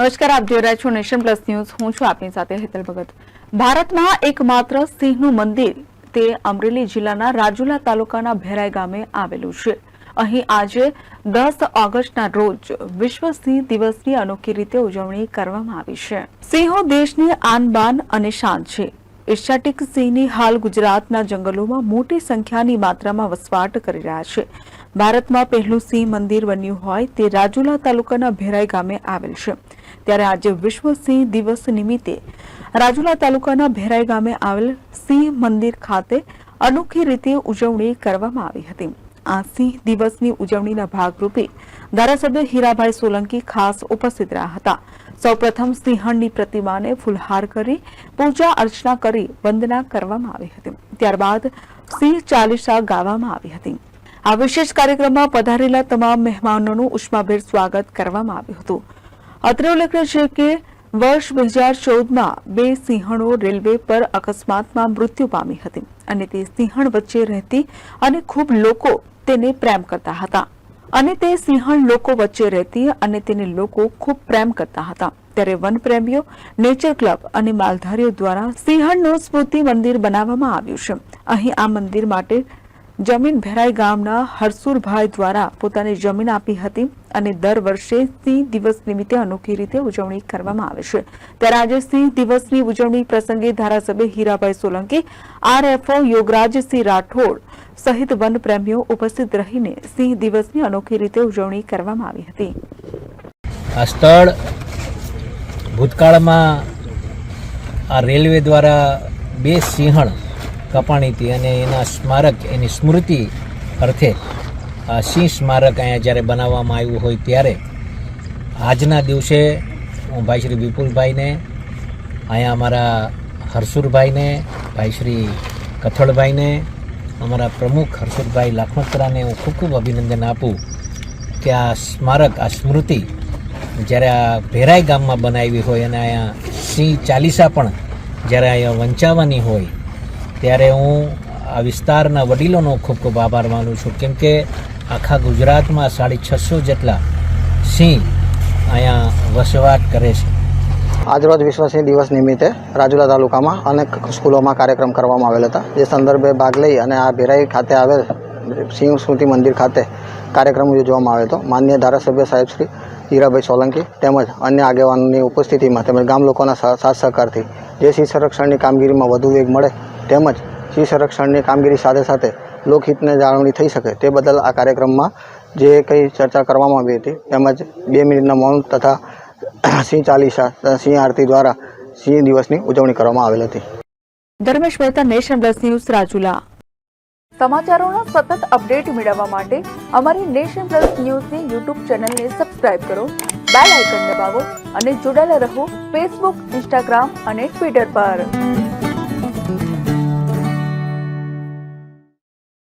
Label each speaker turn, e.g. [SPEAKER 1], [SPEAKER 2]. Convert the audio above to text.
[SPEAKER 1] નમસ્કાર, આપ જોઈ રહ્યા છો નેશન પ્લસ ન્યૂઝ. હું છું આપની સાથે હેતલ ભગત. ભારતમાં એકમાત્ર સિંહનું મંદિર તે અમરેલી જિલ્લાના રાજુલા તાલુકાના ભેરાઈ ગામે આવેલું છે. અહીં આજે દસ ઓગસ્ટના રોજ વિશ્વ સિંહ દિવસની અનોખી રીતે ઉજવણી કરવામાં આવી છે. સિંહો દેશની આનબાન અને શાન છે. એશિયાટિક સિંહની હાલ ગુજરાતના જંગલોમાં મોટી સંખ્યાની માત્રામાં વસવાટ કરી રહ્યા છે. ભારતમાં પહેલું સિંહ મંદિર બન્યું હોય તે રાજુલા તાલુકાના ભેરાઈ ગામે આવેલ છે. ત્યારે આજે વિશ્વ સિંહ દિવસ નિમિત્તે રાજુલા તાલુકાના ભેરાઈ ગામે આવેલ સિંહ મંદિર ખાતે અનોખી રીતે ઉજવણી કરવામાં આવી હતી. આ સિંહ દિવસની ઉજવણીના ભાગરૂપે ધારાસભ્ય હીરાભાઈ સોલંકી ખાસ ઉપસ્થિત રહ્યા હતા. સૌપ્રથમ સિંહણની પ્રતિમાને ફૂલહાર કરી, પૂજા અર્ચના કરી, વંદના કરવામાં આવી હતી. ત્યારબાદ સિંહ ચાલીસા ગાવામાં આવી હતી. આ વિશેષ કાર્યક્રમમાં પધારેલા તમામ મહેમાનોનું ઉષ્માભેર સ્વાગત કરવામાં આવ્યું હતું. અત્રે ઉલ્લેખનીય છે કે વર્ષ બે હજાર ચૌદમાં બે સિંહણો રેલવે પર અકસ્માતમાં મૃત્યુ પામી હતી અને તે સિંહણ વચ્ચે રહેતી અને ખૂબ લોકો તેને પ્રેમ કરતા હતા. અને તે સિંહણ લોકો વચ્ચે રહેતી અને તેને લોકો ખૂબ પ્રેમ કરતા હતા. ત્યારે વનપ્રેમીઓ, નેચર ક્લબ અને માલધારીઓ દ્વારા સિંહણનું સ્મૃતિ મંદિર બનાવવામાં આવ્યું છે. અહીં આ મંદિર માટે જમીન ભેરાઈ ગામના હરસુરભાઈ દ્વારા પોતાની જમીન આપી હતી અને દર વર્ષે સિંહ દિવસ નિમિત્તે અનોખી રીતે ઉજવણી કરવામાં આવે છે. ત્યારે આજે સિંહ દિવસની ઉજવણી પ્રસંગે ધારાસભ્ય હીરાભાઈ સોલંકી, આરએફઓ યોગરાજસિંહ રાઠોડ સહિત વનપ્રેમીઓ ઉપસ્થિત રહીને સિંહ દિવસની અનોખી રીતે ઉજવણી કરવામાં આવી હતી.
[SPEAKER 2] આ સ્થળ ભૂતકાળમાં આ રેલવે દ્વારા બે સિંહણ કપાણી હતી અને એના સ્મારક, એની સ્મૃતિ અર્થે સિંહ સ્મારક અહીંયા જ્યારે બનાવવામાં આવ્યું હોય ત્યારે આજના દિવસે હું ભાઈ શ્રી વિપુલભાઈને, અહીંયા અમારા હરસુરભાઈને, ભાઈ શ્રી કથળભાઈને, અમારા પ્રમુખ હરસુરભાઈ લાખણોત્રાને હું ખૂબ ખૂબ અભિનંદન આપું કે આ સ્મારક, આ સ્મૃતિ જ્યારે આ ભેરાઈ ગામમાં બનાવી હોય અને અહીંયા સિંહ ચાલીસા પણ જ્યારે અહીંયા વંચાવવાની હોય ત્યારે હું આ વિસ્તારના વડીલોનો ખૂબ ખૂબ આભાર માનું છું. કેમ કે આખા ગુજરાતમાં સાડી છસો જેટલા સિંહ અહીંયા વસવાટ કરે છે.
[SPEAKER 3] આજરોજ વિશ્વ સિંહ દિવસ નિમિત્તે રાજુલા તાલુકામાં અનેક સ્કૂલોમાં કાર્યક્રમ કરવામાં આવેલ હતા. જે સંદર્ભે ભાગ લઈ અને આ ભેરાઈ ખાતે આવેલ સિંહ સ્મૃતિ મંદિર ખાતે કાર્યક્રમ યોજવામાં આવ્યો હતો. માન્ય ધારાસભ્ય સાહેબ શ્રી હીરાભાઈ સોલંકી તેમજ અન્ય આગેવાનોની ઉપસ્થિતિમાં તેમજ ગામ લોકોના સાથ સહકારથી જે સિંહ સંરક્ષણની કામગીરીમાં વધુ વેગ મળે તેમજ સિંહ સંરક્ષણની કામગીરી સાથે સાથે લોકહિતને જાળવણી થઈ શકે તે બદલ આ કાર્યક્રમમાં જે કંઈ ચર્ચા કરવામાં આવી હતી તેમજ બે મિનિટના મૌન તથા સિંહ ચાલીસા સિંહ આરતી દ્વારા સિંહ દિવસની ઉજવણી કરવામાં આવેલ હતી.
[SPEAKER 1] Dharmesh Mehta nation plus news Rajula. સમાચારોના સતત અપડેટ મેળવવા માટે અમારી નેશન પ્લસ ન્યૂઝની યુટ્યુબ ચેનલને સબસ્ક્રાઇબ કરો બેલ આઇકન દબાવો અને જોડાયેલા રહો ફેસબુક ઇન્સ્ટાગ્રામ અને ટ્વિટર પર.